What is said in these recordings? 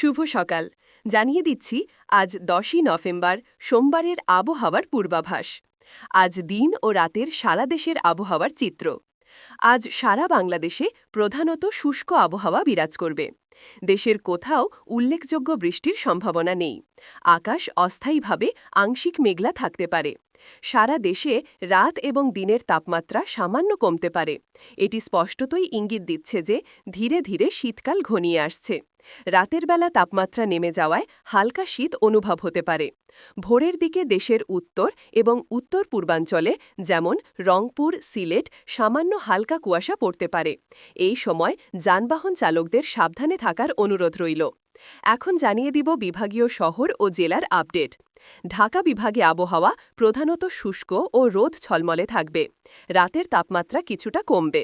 শুভ সকাল। জানিয়ে দিচ্ছি, আজ দশই নভেম্বর, সোমবারের আবহাওয়ার পূর্বাভাস। আজ দিন ও রাতের সারা দেশের আবহাওয়ার চিত্র। আজ সারা বাংলাদেশে প্রধানত শুষ্ক আবহাওয়া বিরাজ করবে। দেশের কোথাও উল্লেখযোগ্য বৃষ্টির সম্ভাবনা নেই। আকাশ অস্থায়ীভাবে আংশিক মেঘলা থাকতে পারে। সারা দেশে রাত এবং দিনের তাপমাত্রা সামান্য কমতে পারে। এটি স্পষ্টতই ইঙ্গিত দিচ্ছে যে ধীরে ধীরে শীতকাল ঘনিয়ে আসছে। রাতের বেলা তাপমাত্রা নেমে যাওয়ায় হালকা শীত অনুভব হতে পারে। ভোরের দিকে দেশের উত্তর এবং উত্তর পূর্বাঞ্চলে যেমন রংপুর, সিলেট সামান্য হালকা কুয়াশা পড়তে পারে। এই সময় যানবাহন চালকদের সাবধানে থাকার অনুরোধ রইল। এখন জানিয়ে দিব বিভাগীয় শহর ও জেলার আপডেট। ঢাকা বিভাগে আবহাওয়া প্রধানত শুষ্ক ও রোদ ছলমলে থাকবে। রাতের তাপমাত্রা কিছুটা কমবে।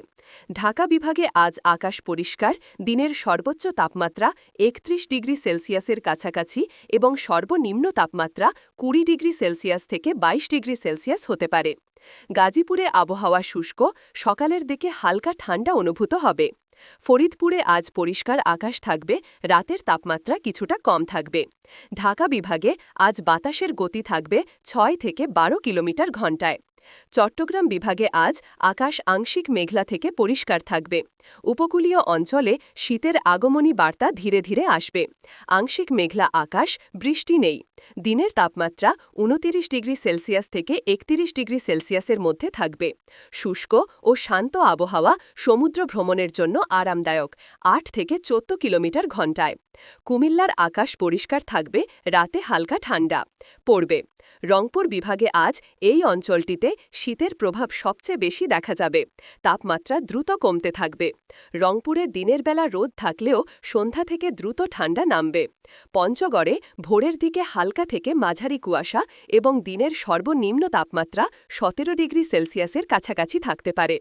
ঢাকা বিভাগে আজ আকাশ পরিষ্কার, দিনের সর্বোচ্চ তাপমাত্রা একত্রিশ ডিগ্রি সেলসিয়াসের কাছাকাছি এবং সর্বনিম্ন তাপমাত্রা কুড়ি ডিগ্রি সেলসিয়াস থেকে ২২ ডিগ্রি সেলসিয়াস হতে পারে। গাজীপুরে আবহাওয়া শুষ্ক, সকালের দিকে হালকা ঠান্ডা অনুভূত হবে। ফরিদপুরে আজ পরিষ্কার আকাশ থাকবে, রাতের তাপমাত্রা কিছুটা কম থাকবে। ঢাকা বিভাগে আজ বাতাসের গতি থাকবে ছয় থেকে বারো কিলোমিটার ঘণ্টায় চট্টগ্রাম বিভাগে আজ আকাশ আংশিক মেঘলা থেকে পরিষ্কার থাকবে। উপকূলীয় অঞ্চলে শীতের আগমনী বার্তা ধীরে ধীরে আসবে। আংশিক মেঘলা আকাশ, বৃষ্টি নেই। দিনের তাপমাত্রা উনতিরিশ ডিগ্রি সেলসিয়াস থেকে একতিরিশ ডিগ্রি সেলসিয়াসের মধ্যে থাকবে। শুষ্ক ও শান্ত আবহাওয়া সমুদ্র ভ্রমণের জন্য আরামদায়ক, আট থেকে চোদ্দ কিলোমিটার ঘণ্টায়। কুমিল্লার আকাশ পরিষ্কার থাকবে, রাতে হালকা ঠান্ডা পড়বে। রংপুর বিভাগে আজ এই অঞ্চলটিতে শীতের প্রভাব সবচেয়ে বেশি দেখা যাবে। তাপমাত্রা দ্রুত কমতে থাকবে। রংপুরে দিনের বেলা রোদ থাকলেও সন্ধ্যা থেকে দ্রুত ঠান্ডা নামবে। পঞ্চগড়ে ভোরের দিকে হালকা থেকে মাঝারি কুয়াশা এবং দিনের সর্বনিম্ন তাপমাত্রা সতেরো ডিগ্রি সেলসিয়াসের কাছাকাছি থাকতে পারে।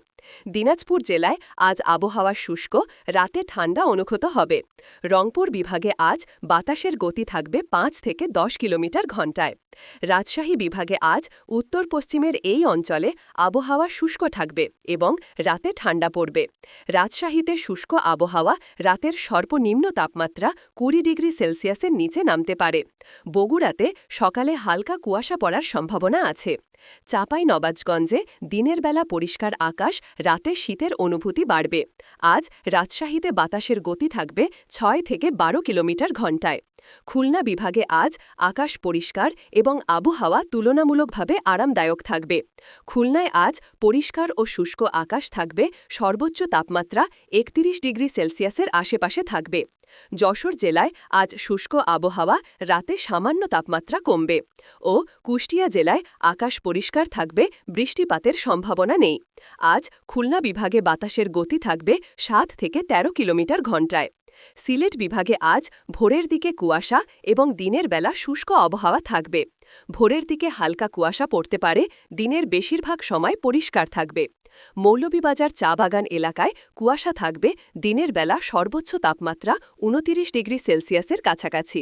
দিনাজপুর জেলায় আজ আবহাওয়া শুষ্ক, রাতে ঠান্ডা অনুভূত হবে। রংপুর বিভাগে আজ বাতাসের গতি থাকবে পাঁচ থেকে দশ কিলোমিটার ঘণ্টায়। রাজশাহী বিভাগে আজ উত্তর পশ্চিমের এই অঞ্চলে আবহাওয়া শুষ্ক থাকবে এবং রাতে ঠান্ডা পড়বে। রাজশাহীতে শুষ্ক আবহাওয়া, রাতের সর্বনিম্ন তাপমাত্রা কুড়ি ডিগ্রি সেলসিয়াসের নিচে নামতে পারে। বগুড়াতে সকালে হালকা কুয়াশা পড়ার সম্ভাবনা আছে। চাপাই নবাজগঞ্জে দিনের বেলা পরিষ্কার আকাশ, রাতে শীতের অনুভূতি বাড়বে। আজ রাজশাহীতে বাতাসের গতি থাকবে ছয় থেকে বারো কিলোমিটার ঘণ্টায়। খুলনা বিভাগে আজ আকাশ পরিষ্কার এবং আবহাওয়া তুলনামূলকভাবে আরামদায়ক থাকবে। খুলনায় আজ পরিষ্কার ও শুষ্ক আকাশ থাকবে, সর্বোচ্চ তাপমাত্রা একত্রিশ ডিগ্রি সেলসিয়াসের আশেপাশে থাকবে। যশোর জেলায় আজ শুষ্ক আবহাওয়া, রাতে সামান্য তাপমাত্রা কমবে ও কুষ্টিয়া জেলায় আকাশ পরিষ্কার থাকবে, বৃষ্টিপাতের সম্ভাবনা নেই। আজ খুলনা বিভাগে বাতাসের গতি থাকবে সাত থেকে ১৩ কিলোমিটার ঘণ্টায় সিলেট বিভাগে আজ ভোরের দিকে কুয়াশা এবং দিনের বেলা শুষ্ক আবহাওয়া থাকবে। ভোরের দিকে হালকা কুয়াশা পড়তে পারে, দিনের বেশিরভাগ সময় পরিষ্কার থাকবে। মৌলভীবাজার চা বাগান এলাকায় কুয়াশা থাকবে, দিনের বেলা সর্বোচ্চ তাপমাত্রা উনতিরিশ ডিগ্রি সেলসিয়াসের কাছাকাছি।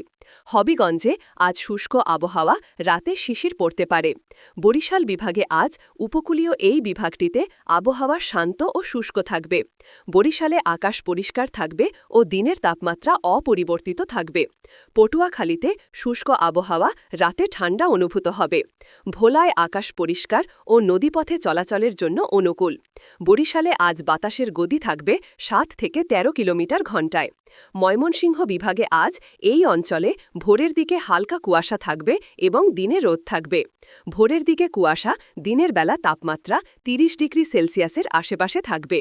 হবিগঞ্জে আজ শুষ্ক আবহাওয়া, রাতে শিশির পড়তে পারে। বরিশাল বিভাগে আজ উপকূলীয় এই বিভাগটিতে আবহাওয়া শান্ত ও শুষ্ক থাকবে। বরিশালে আকাশ পরিষ্কার থাকবে ও দিনের তাপমাত্রা অপরিবর্তিত থাকবে। পটুয়াখালীতে শুষ্ক আবহাওয়া, রাতে ঠান্ডা অনুভূত হবে। ভোলায় আকাশ পরিষ্কার ও নদীপথে চলাচলের জন্য অনুকূল। বরিশালে আজ বাতাসের গদি থাকবে সাত থেকে ১৩ কিলোমিটার ঘণ্টায়। ময়মনসিংহ বিভাগে আজ এই অঞ্চলে ভোরের দিকে হালকা কুয়াশা থাকবে এবং দিনে রোদ থাকবে। ভোরের দিকে কুয়াশা, দিনের বেলা তাপমাত্রা ৩০ ডিগ্রি সেলসিয়াসের আশেপাশে থাকবে।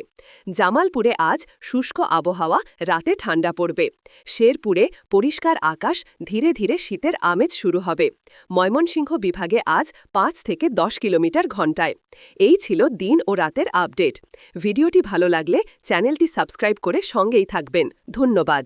জামালপুরে আজ শুষ্ক আবহাওয়া, রাতে ঠান্ডা পড়বে। শেরপুরে পরিষ্কার আকাশ, ধীরে ধীরে শীতের আমেজ শুরু হবে। ময়মনসিংহ বিভাগে আজ পাঁচ থেকে দশ কিলোমিটার ঘণ্টায়। এই ছিল দিন ও রাতের আপডেট। ভিডিওটি ভালো লাগলে চ্যানেলটি সাবস্ক্রাইব করে সঙ্গেই থাকবেন। ধন্যবাদ।